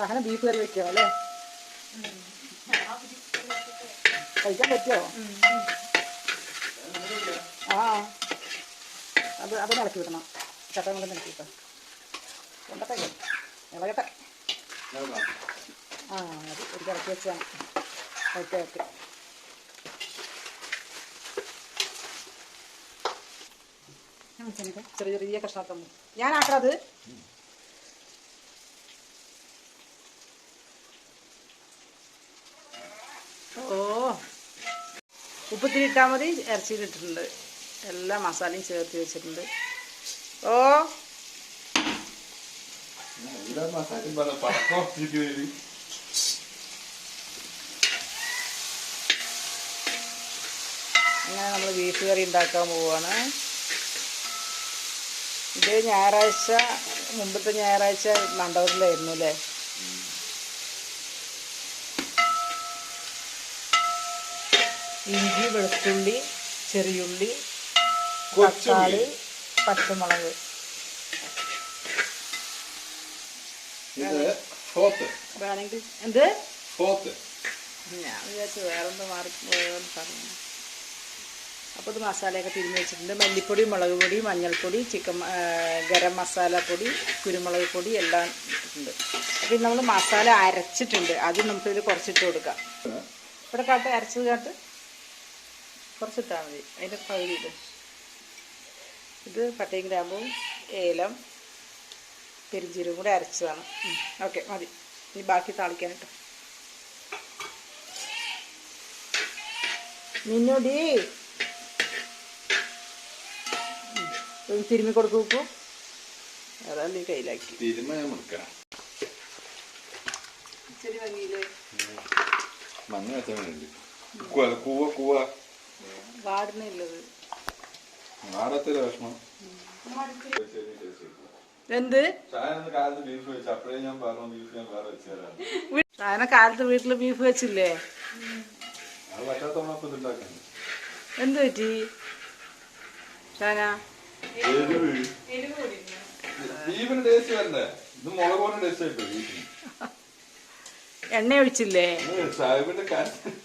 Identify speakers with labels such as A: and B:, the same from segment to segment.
A: Shahana beef കറി വെക്കോ അല്ലേ? കഴിക്കാൻ പറ്റുമോ ആ. അത് അത് ഇളക്കി വിടണം. ചട്ട കൊണ്ട് ഇളക്കി വിട്ടോ. ഇളകട്ടെ. ആ അത് ഒരു ഇളക്കി വെച്ചാണ് ഓക്കെ ഓക്കെ. ചെറിയ ചെറിയ കഷ്ണത്തമ്മ ഞാൻ ആക്കണത് ഓ ഉപ്പത്തിരി ഇട്ടാൽ മതി. ഇറച്ചിയിൽ ഇട്ടിട്ടുണ്ട്. എല്ലാ മസാലയും ചേർത്ത് വെച്ചിട്ടുണ്ട്. ഓ. അങ്ങനെ നമ്മൾ ബീഫ് കറി ഉണ്ടാക്കാൻ പോവാണ്. ഇത് ഞായറാഴ്ച മുമ്പത്തെ ഞായറാഴ്ച മണ്ഡപത്തിലായിരുന്നു അല്ലേ? ഇഞ്ചി വെളുത്തുള്ളി ചെറിയുള്ളി തക്കാളി പച്ചമുളക്.
B: ഇത് ഫോത്ത്.
A: വേണമെങ്കിൽ എന്ത്?
B: ഫോത്ത്.
A: ഞാൻ വിചാരിച്ചു വേറെന്തോ മാറി പറഞ്ഞു. അപ്പോൾ ഇത് മസാലയൊക്കെ തിരിഞ്ഞ് വെച്ചിട്ടുണ്ട്. മല്ലിപ്പൊടി മുളക് പൊടി മഞ്ഞൾപ്പൊടി ചിക്കൻ ഗരം മസാല പൊടി കുരുമുളക് പൊടി എല്ലാം ഇട്ടിട്ടുണ്ട്. അപ്പോൾ ഇത് നമ്മൾ മസാല അരച്ചിട്ടുണ്ട്. അത് നമുക്കിതിൽ കുറച്ചിട്ട് കൊടുക്കാം. ഇവിടെ കാട്ട് അരച്ചത് കാട്ട്. കുറച്ചിട്ടാൽ മതി. അതിന്റെ പകുതി ഇത് പട്ടയും ഗ്രാമ്പും ഏലം പെരിഞ്ചീരും കൂടെ അരച്ചതാണ് ഓക്കെ മതി. ഇനി ബാക്കി താളിക്കാനിട്ടോ മിന്നുടി. തിരുമ്മി കൊടുക്കൂ ഉപ്പു. അതാണ് നീ കയ്യിലാക്കി. തിരുമ്മ ഭംഗിയില്ലേ?
B: മഞ്ഞ കൂവ കൂവ.
A: വാടുന്നില്ലത്
B: വിഷമം.
A: എന്ത്? സാധനം കാലത്ത് വീട്ടിൽ ബീഫ് വെച്ചില്ലേ? എന്ത് പറ്റി?
B: എണ്ണ ഒഴിച്ചില്ലേ വരണ്ടേ ഇത് മുളക് കൊണ്ട് ടേസ്റ്റ് ആയിപ്പോ ബീഫിന്
A: എണ്ണ ഒഴിച്ചില്ലേ
B: ഇത് സാഹിബിന്റെ കാര്യം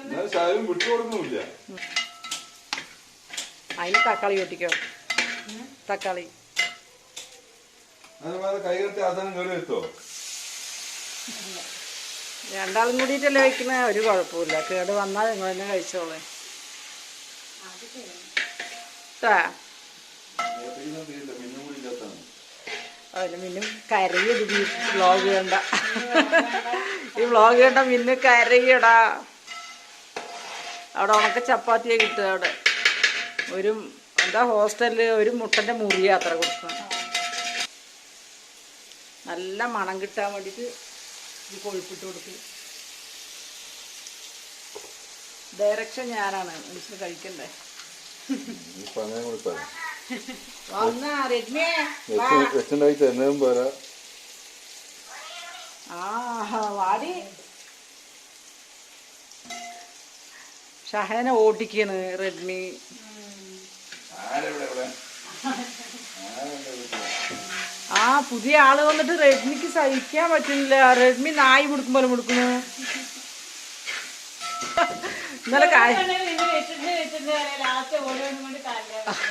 B: എന്നാൽ സാഹിബ് വിട്ടുകൊടുക്കുന്നില്ല
A: അതിന് തക്കാളി പൊട്ടിക്കോ തക്കാളി.
B: കയറി എത്തോ
A: രണ്ടാളും കൂടിയിട്ടല്ലേ വെക്കുന്ന ഒരു കുഴപ്പമില്ല കേട് വന്നാൽ നിങ്ങൾ തന്നെ കഴിച്ചോളേ. അതിന് മിന്നും കരയത് ഈ വ്ളോഗ് കണ്ട. ഈ വ്ളോഗ് കണ്ട മിന്നു കരയടാ. അവിടെ ഉണക്ക ചപ്പാത്തിയെ കിട്ടുക അവിടെ. ഒരു എന്താ ഹോസ്റ്റലിൽ ഒരു മുട്ടന്റെ മുറി അത്ര കൊടുക്കണം നല്ല മണം കിട്ടാൻ വേണ്ടിയിട്ട് ഇത് കൊഴുപ്പിട്ട് കൊടുക്കും. ഡയറക്ഷൻ ഞാനാണ്. മനുഷ്യന് കഴിക്കണ്ടേ?
B: ഇപ്പൊ അങ്ങനെ കൂടി പറയാം
A: വന്നാ രജ്ഞേ വാ.
B: വെച്ചുണ്ടാക്കി തരുന്നതും പോരാ
A: ആ വാടി ഷഹന ഓടിക്കാണ് റെഡ്മി.
B: ആരെവിടെ
A: ആ പുതിയ ആൾ വന്നിട്ട് റെഡ്മിക്ക് സഹിക്കാൻ പറ്റുന്നില്ല. റെഡ്മി നായി മുടുക്കും പോലെ മുടുക്കുന്നു? ഇന്നലെ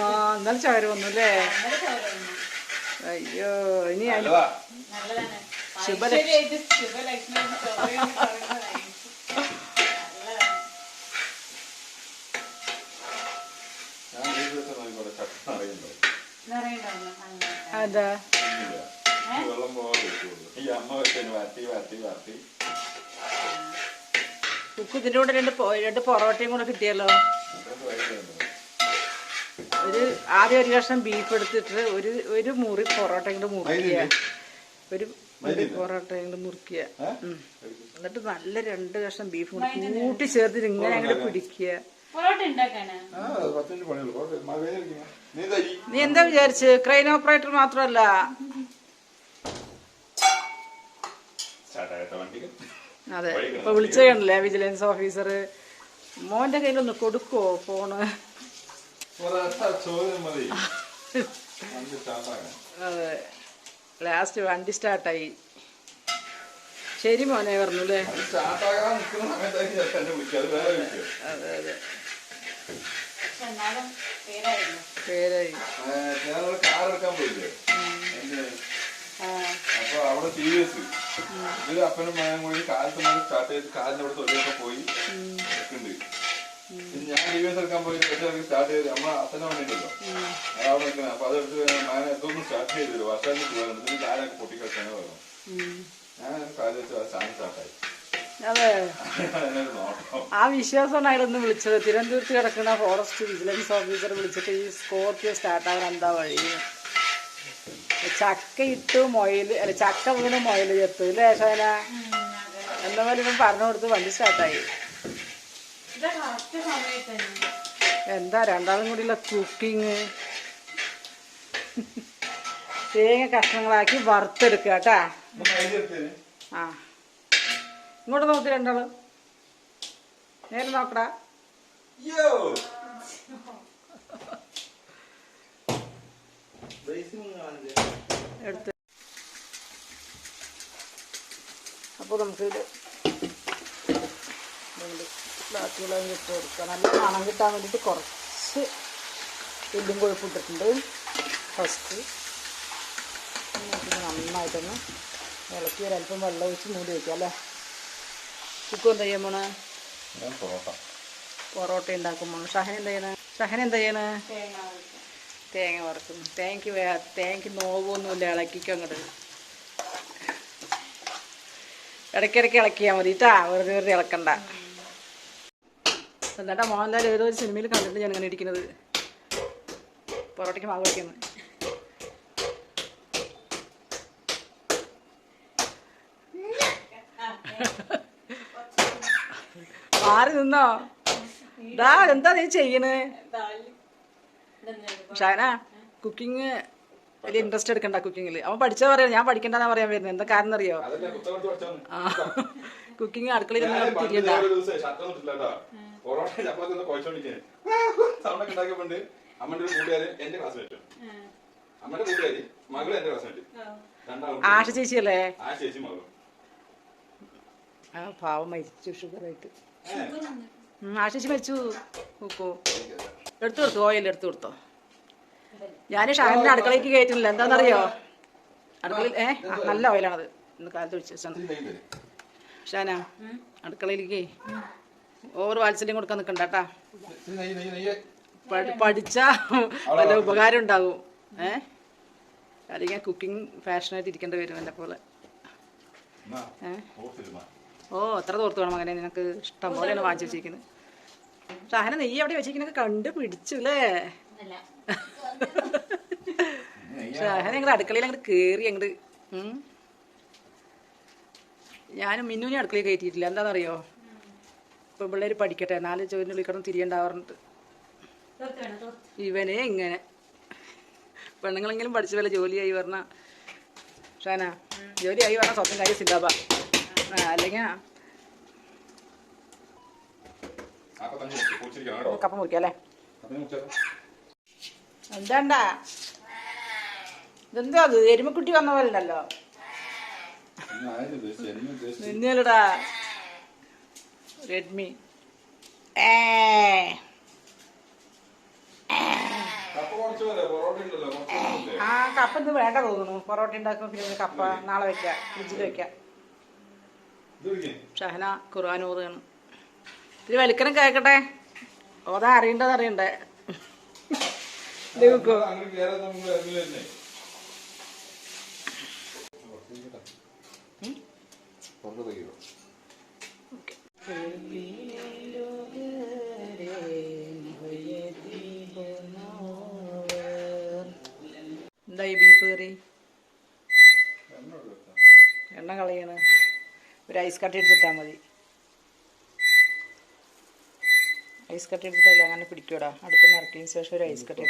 A: ആ ഇന്നലെ ചോര വന്നു അല്ലേ അയ്യോ ഇനി
B: ശുഭലക്ഷ്മി.
A: ശുഭലക്ഷ്മി
B: ഞാൻ ബീഫ് വെച്ചാൽ നോക്കിക്കോട്ടെ ചട്ട അറിയണ്ടോ
A: അതാ.
B: വെള്ളം പോലെ വെക്കുള്ളൂ ഈ അമ്മ വെച്ചതിന് വരട്ടി വരട്ടി വരട്ടി
A: ഉക്ക് ഇതിന്റെ കൂടെ രണ്ട് രണ്ട് പൊറോട്ടയും കൂടെ കിട്ടിയല്ലോ. ഒരു ആദ്യം ഒരു കഷ്ണം ബീഫ് എടുത്തിട്ട് ഒരു ഒരു മുറി പൊറോട്ട കൊണ്ട് മുറിക്കുക ഒരു ഒരു പൊറോട്ട കൊണ്ട് മുറിക്കുക എന്നിട്ട് നല്ല രണ്ട് കഷ്ണം ബീഫ് കൂടി കൂട്ടി ചേർത്തിട്ട് ഇങ്ങനെ അങ്ങോട്ട് പിടിക്കുക.
B: നീ തരി
A: നീ എന്താ വിചാരിച്ച്? ക്രെയിൻ ഓപ്പറേറ്റർ
B: മാത്രല്ല.
A: അതെ ഇപ്പൊ വിളിച്ചു കണ്ടില്ലേ വിജിലൻസ് ഓഫീസർ മോന്റെ കയ്യിലൊന്ന് കൊടുക്കോ ഫോണ് അതെ ലാസ്റ്റ് വണ്ടി സ്റ്റാർട്ടായി. ശരി മോനെ പറഞ്ഞു അല്ലേ
B: അതെ അത്.
C: പക്ഷെ
B: ഞാനവിടെ കാർ എടുക്കാൻ പോയില്ലേ? അപ്പൊ അവിടെ ടി വി എസ് ഇത് അപ്പനും മകനും കൂടി കാലത്ത് നമ്മൾ സ്റ്റാർട്ട് ചെയ്ത് കാലിന്റെ അവിടെ തൊഴിലൊക്കെ പോയി നിൽക്കുന്നുണ്ട് ഞാൻ ടി വി എസ് എടുക്കാൻ പോയി സ്റ്റാർട്ട് ചെയ്ത് നമ്മളെ അച്ഛനെ വേണ്ടിയിട്ടല്ലോ അത് അവിടെ നിൽക്കുന്നത് അപ്പൊ അതെടുത്ത് മകനെ എന്തോന്നും സ്റ്റാർട്ട് ചെയ്തില്ല തരും വർഷം പോകാനുണ്ട്. കാലൊക്കെ പൊട്ടിക്കളിച്ചാണ് പറഞ്ഞു. ഞാൻ കാൽ വെച്ച് സ്റ്റാൻഡ് സ്റ്റാർട്ടായി
A: അതെ. ആ വിശ്വാസമാണ് അയാളൊന്ന് വിളിച്ചത്. തിരുവനന്തപുരത്ത് കിടക്കുന്ന ഫോറസ്റ്റ് വിജിലൻസ് ഓഫീസർ വിളിച്ചിട്ട് ഈ സ്കോർപ്പിയോ സ്റ്റാർട്ട് ആവാൻ എന്താ വഴി? ചക്ക ഇട്ട് മൊയിൽ അല്ല ചക്ക വീണ് മൊയിൽ ചെത്തു. അല്ലേ ശോന എന്ന പോലെ ഇവൻ പറഞ്ഞു കൊടുത്ത് വണ്ടി സ്റ്റാർട്ടായി എന്താ രണ്ടാളും കൂടിയുള്ള കുക്കിങ് തേങ്ങ കഷ്ണങ്ങളാക്കി വറുത്തെടുക്കുക കേട്ടാ. ആ. ഇങ്ങോട്ട് നോക്ക് രണ്ടാൾ. നേരെ നോക്കടാ. എടുത്ത്. അപ്പോൾ നമുക്ക് ഇത് ഇട്ട് കൊടുക്കുക നല്ല മണം കിട്ടാൻ വേണ്ടിയിട്ട് കുറച്ച് എല്ലും കൊഴുപ്പ് ഇട്ടിട്ടുണ്ട്. ഫസ്റ്റ് നന്നായിട്ടൊന്ന് ഇളക്കി ഒരല്പം വെള്ളം ഒഴിച്ച് മൂടി വയ്ക്കാം അല്ലേ? കുക്ക് എന്താ ചെയ്യാൻ പോണേ?
B: പൊറോട്ട.
A: പൊറോട്ട ഉണ്ടാക്കുമ്പോൾ ഷഹന എന്താ ചെയ്യണേ? ഷഹന എന്താ ചെയ്യണേ?
C: തേങ്ങ.
A: തേങ്ങ വറക്കുന്നു നോവൊന്നും വേ തേങ്ങയ്ക്ക് നോവൊന്നുമില്ല. ഇളക്കിക്കോ അങ്ങോട്ട് ഇടയ്ക്കിടയ്ക്ക് ഇളക്കിയാൽ മതി കേട്ടാ വെറുതെ വെറുതെ ഇളക്കണ്ട. എന്നിട്ടാ മോഹൻലാൽ ഏതോ ഒരു സിനിമയിൽ കണ്ടിട്ട് ഞാൻ അങ്ങനെ ഇരിക്കുന്നത്. പൊറോട്ടയ്ക്ക് മാവ് വയ്ക്കുന്നു മാറി നിന്നോ? ദാ എന്താ നീ ചെയ്യണേ? ഷാന കുക്കിംഗ് വലിയ ഇൻട്രസ്റ്റ് എടുക്കണ്ട കുക്കിങ്ങിൽ അവൻ പഠിച്ചാ പറയാം ഞാൻ പഠിക്കണ്ടെന്നാ പറയാൻ വരുന്നത്. എന്താ കാരണം അറിയോ?
B: കുക്കിങ് പുസ്തകം പഠിച്ചാൽ
A: ആ കുക്കിംഗ് അടുക്കളയിൽ തിരിയണ്ട. ആശ ചേച്ചിയല്ലേ?
B: ആ
A: പാവം മരിച്ചു ഷുഗറായിട്ട്.
B: ഏ,
A: വെച്ചു മരിച്ചു നോക്കോ. എടുത്തു കൊടുത്തു ഓയിൽ എടുത്തു കൊടുത്തോ. ഞാൻ ഷാനിന്റെ അടുക്കളയ്ക്ക് കയറ്റുന്നില്ല എന്താണെന്നറിയോ? അടുക്കളയിൽ ഏ? നല്ല ഓയിലാണത് ഇന്ന് കാലത്ത് ഒഴിച്ചു. ഷാന അടുക്കളയിലേക്ക് ഓവർ വാത്സല്യം കൊടുക്കാൻ നിൽക്കണ്ട കേട്ടാ. പഠിച്ച വല്ല ഉപകാരം ഉണ്ടാവും. ഏ? അല്ലെങ്കിൽ കുക്കിംഗ് ഫാഷനായിട്ട് ഇരിക്കേണ്ടി വരും എന്നെ പോലെ. ഏ. ഓ എത്ര തോർത്ത് വേണം മകനെ. നിനക്ക് ഇഷ്ടം പോലെയാണ് വാങ്ങിച്ചു വെച്ചിരിക്കുന്നത്. ഷാഹന നെയ്യ് അവിടെ വെച്ചിരിക്കുന്നത് കണ്ട് പിടിച്ചു അല്ലേ.
B: ഞങ്ങൾ
A: ഷാഹന ഞങ്ങളുടെ അടുക്കളയിൽ അങ്ങോട്ട് കയറി അങ്ങോട്ട് ഞാനും മിന്നുവിനെ അടുക്കളയിൽ കയറ്റിയിട്ടില്ല. എന്താണെന്നറിയോ? ഇപ്പം പിള്ളേർ പഠിക്കട്ടെ. നാല് ചോദിനുള്ളിൽ കിടന്ന് തിരിയണ്ടാവാറുണ്ട്. ഇവനെ ഇങ്ങനെ. പെണ്ണുങ്ങളെങ്കിലും പഠിച്ച പോലെ ജോലിയായി പറഞ്ഞ ഷാന ജോലിയായി പറഞ്ഞ സ്വന്തം കാര്യം സിന്താബ അല്ലെങ്കിൽ. കപ്പ മുറിക്കാം അല്ലേ. എന്താണ്ടാ? ഇതെന്താ അത്? എരുമക്കുട്ടി വന്ന പോലെ ഉണ്ടല്ലോ. നിന്നല്ലടാ. റെഡ്മി. ഏ. ആ കപ്പ ഇന്ന് വേണ്ട തോന്നുന്നു. പൊറോട്ട ഉണ്ടാക്കുമ്പോൾ പിന്നെ കപ്പ നാളെ വെക്കാം ഫ്രിഡ്ജിൽ വെക്കാം. ഷഹന ഖുർആൻ ഓതുകയാണ്. ഇത്തിരി വലിക്കണം കേക്കട്ടെ. ഓതാ അറിയണ്ടത് അറിയണ്ടേ. ഇത്? എന്തായി ബീഫ് കറി. എണ്ണ കളയണ്. ഒരു ഐസ് കട്ടി എടുത്തിട്ടാൽ മതി. ഐസ് കട്ടി എടുത്തിട്ടല്ല അങ്ങനെ പിടിക്കൂടാ അടുപ്പ് നിറക്കിയതിന് ശേഷം ഒരു ഐസ് കട്ടി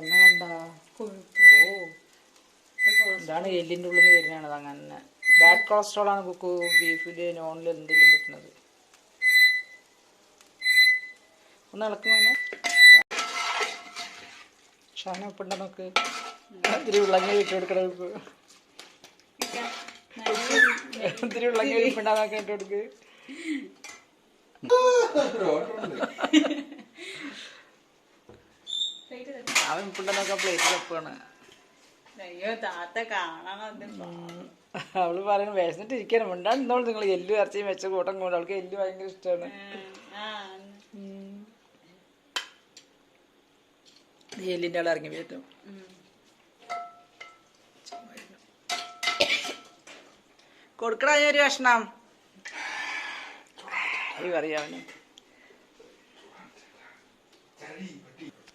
A: എണ്ണ കണ്ട ഇതാണ് എല്ലിന്റെ ഉള്ളിൽ നിന്ന് വരുന്നതാണ് അങ്ങനെ. ബാഡ് കൊളസ്ട്രോൾ ആണ് കുക്കു. ബീഫിൽ നോണിൽ എന്തെങ്കിലും കിട്ടുന്നത്. ഒന്ന് ഇളക്കുമോനെ ഷാന ഉപ്പുണ്ടോ നോക്ക് ഇത്തിരി വിളങ്ങി വിട്ടുകൊടുക്കണം കൊടുക്കണം ഉപ്പ് ഇത്തിരി ഉള്ളങ്ങ കൊടുക്ക്. അവൻ ഉപ്പുണ്ട പ്ലേറ്റ് പ്ലേറ്റിൽ ഉപ്പാണ്
C: അയ്യോ താത്ത കാണണം
A: അവൾ പറയുന്നു വിശന്നിട്ട് ഇരിക്കണം ഉണ്ടാകുന്നോളൂ നിങ്ങൾ എല്ലു ഇറച്ചിയും വെച്ച കൂട്ടം കൊണ്ട് അവൾക്ക് എല്ലു ഭയങ്കര ഇഷ്ടമാണ്
C: ആ
A: എല്ലിന്റെ ആൾ ഇറങ്ങി പറ്റും ഞാൻ ഒരു കഷ്ണം. അറിയാവുന്നു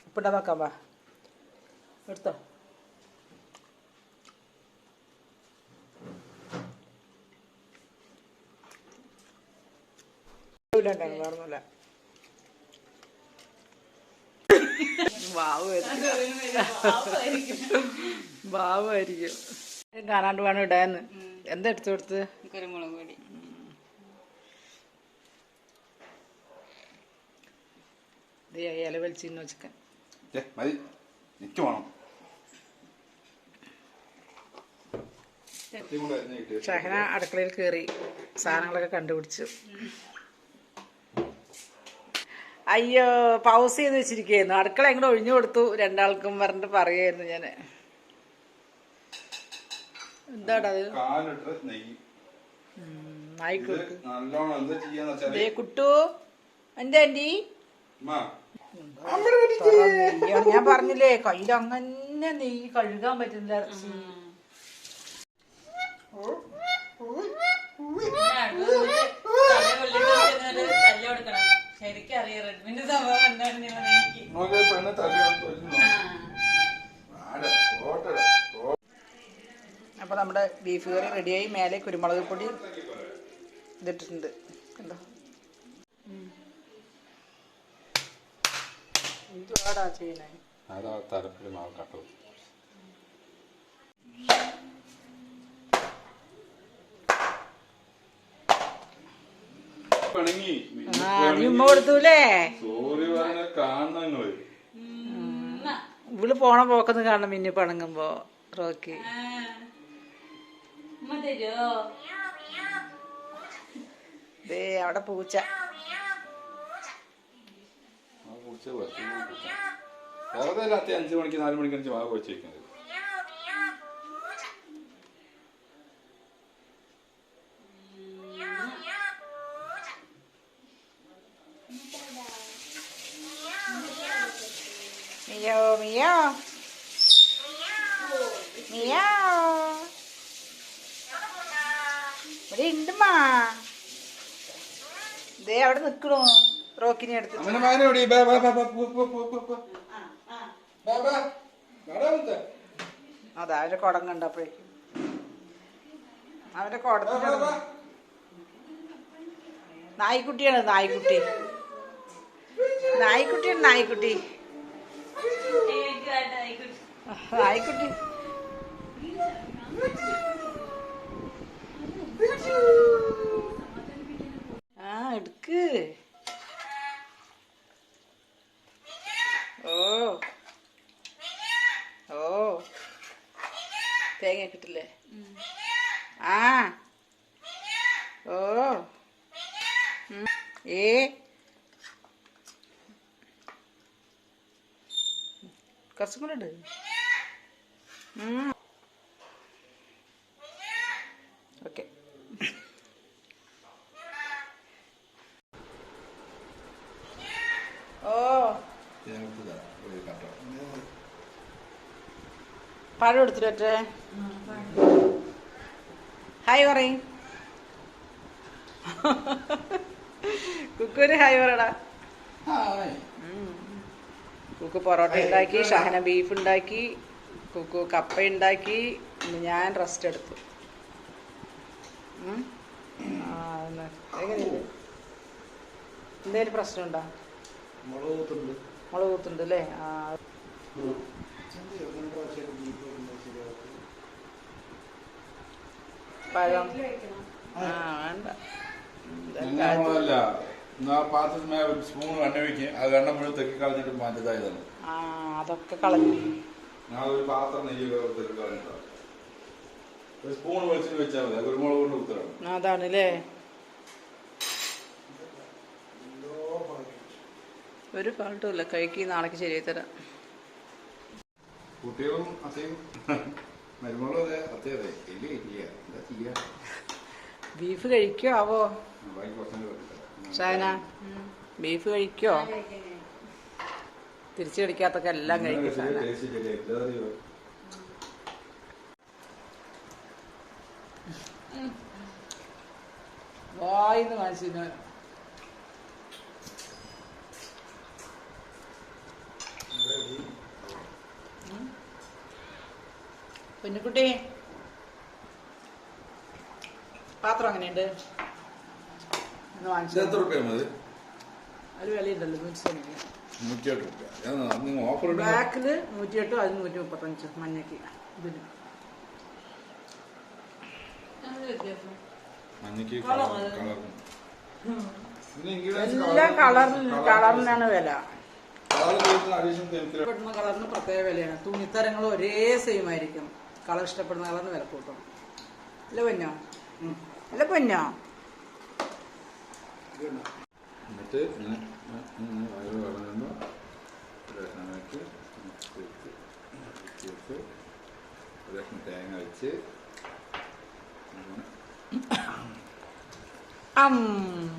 A: ഉപ്പിട്ടാ നോക്കാം വാ എടുത്തോ. വേറൊന്നുമില്ല. ഭാവമായിരിക്കും കാണാണ്ട് വേണം ഇടാന്ന്. എന്താ എടുത്തു കൊടുത്ത്
C: കുരുമുളക് പൊടി
A: ദേ ഇല വലിച്ചിന്ന് വെച്ചക്കാൻ
B: ഏ, മതി. എനിക്ക് വേണം.
A: ഷഹന അടുക്കളയിൽ കയറി സാധനങ്ങളൊക്കെ കണ്ടുപിടിച്ചു. അയ്യോ പൗസ് ചെയ്ത് വെച്ചിരിക്കുന്നു അടുക്കള എങ്ങനെ ഒഴിഞ്ഞു കൊടുത്തു? രണ്ടാൾക്കും പറഞ്ഞിട്ട് പറയായിരുന്നു ഞാൻ എന്താടാ അത്.
B: കാലിട്ട് നെയ്യ്. ഇത്
A: ആയിക്കോട്ടെ.
B: നല്ലോണം എന്താ ചെയ്യാന്ന് വെച്ചാൽ
A: ദേ കുട്ടു എന്റെ ആന്റി.
B: ഉമ്മ,
A: നെയ്യാണ് ഞാൻ പറഞ്ഞില്ലേ കയ്യിൽ അങ്ങനെ നെയ്യ് കഴുകാൻ പറ്റുന്നില്ല. ഇറച്ചി നമ്മുടെ ബീഫ് കറി റെഡിയായി മേലെ കുരുമുളക് പൊടി ഇതിട്ടിട്ടുണ്ട്. കണ്ടോ? എന്തുവാടാ ചെയ്യണേ
B: അതാ മാവ് കട്ടു
A: ഇവൾ പോണ പോക്കൊന്ന് കാണണം മിന്നി പണങ്ങുമ്പോ റോക്കി.
C: തരുമോ
A: ദേ അവിടെ പൂച്ച.
B: വെറുതെ രാത്രി അഞ്ചു മണിക്ക് നാല് മണിക്ക് അഞ്ച് മാവ് കുഴിച്ച് വെക്കുന്നത്
A: മിയോ. മിയോ മിയോ. ഇവിടെ ഉണ്ടുമാ ദേ അവിടെ നിക്കണു. റോക്കിനെ എടുത്ത്. അതാ അവന്റെ കുടം കണ്ടപ്പോഴേക്കും അവന്റെ
B: ബാ
A: നായ്ക്കുട്ടിയാണ് നായ്ക്കുട്ടി. നായ്ക്കുട്ടിയാണ് നായ്ക്കുട്ടി? നായ്ക്കുട്ടി. ആ എടുക്ക്. ഓ. ഓ. തേങ്ങ കിട്ടില്ലേ? ആ. ഓ. ഏ. കുറച്ചും കൂടെ ഉണ്ട് ഓക്കെ. ഓ. പഴം എടുത്തിട്ടെ ഹായ് പറയും കുക്കൂര് ഹായ്
B: പറടാ
A: കുക്ക് പൊറോട്ട ഉണ്ടാക്കി ഷഹന ബീഫ് ഉണ്ടാക്കി കുക്കു കപ്പ ഉണ്ടാക്കി ഞാൻ റെസ്റ്റ് എടുത്തു ഉം? ആ, എന്നാ. എങ്ങനെയുണ്ട് എന്തേലും പ്രശ്നമുണ്ടോ?
B: മുളക് കൂത്തുണ്ട്.
A: മുളക് കൂത്തുണ്ട് അല്ലേ? ആ പഴം. ആ വേണ്ട.
B: ഒരു സ്പൂൺ എണ്ണ അത് എണ്ണ മുഴുവൻ തെക്കി കളഞ്ഞിട്ട് മാറ്റതായതാണ്.
A: ആ അതൊക്കെ കളഞ്ഞു.
B: ഞാൻ ഒരു പാത്രം നെയ്യൊക്കെ തെക്കി കളഞ്ഞിട്ടാണ് ഒരു സ്പൂൺ വെളിച്ചിട്ട് വെച്ചാൽ മതി. അത് കുരുമുളക് കൊണ്ട് ഉത്തരാണ്
A: അതാണല്ലേ? ഒരു ഫാൾട്ടും ഇല്ല. കഴിക്ക് നാളേക്ക് ശരിയായി തരാം.
B: കുട്ടികളും അത്തെയും മരുമകളും അതെ അത്തേ അതെ. ഇല്ല ഇല്ല. എന്താ ചെയ്യാ?
A: ബീഫ് കഴിക്കോ ആവോ? ഷാന ബീഫ് കഴിക്കോ? തിരിച്ചു കടിക്കാത്തൊക്കെ എല്ലാം കഴിക്കും ഷാന
B: ടേസ്റ്റ് ശരിയാ എന്താ അറിയോ
A: വായിന്ന് കാണിച്ചു കുഞ്ഞുകുട്ടി പാത്രം അങ്ങനെയുണ്ട്
B: എത്ര
A: ഒരു വിലയുണ്ടല്ലോ നൂറ്റി
B: നൂറ്റിയെട്ട് റുപ്യ. ഓഫർ
A: അതിന് നൂറ്റി മുപ്പത്തഞ്ച് ഇതിന്.
B: മഞ്ഞക്ക്
A: എല്ലാ കളറിന് കളറിനാണ് വില. ഇഷ്ടപ്പെടുന്ന കളറിന് പ്രത്യേക വിലയാണ്. തുണിത്തരങ്ങൾ ഒരേ സെയിം ആയിരിക്കും. കളർ ഇഷ്ടപ്പെടുന്ന കളറിന് വില കൂട്ടും. അല്ല പൊന്നോ? അല്ല പൊന്നോ?
B: എന്നിട്ട് തേങ്ങ
A: ഇങ്ങനെ
B: 啊嗯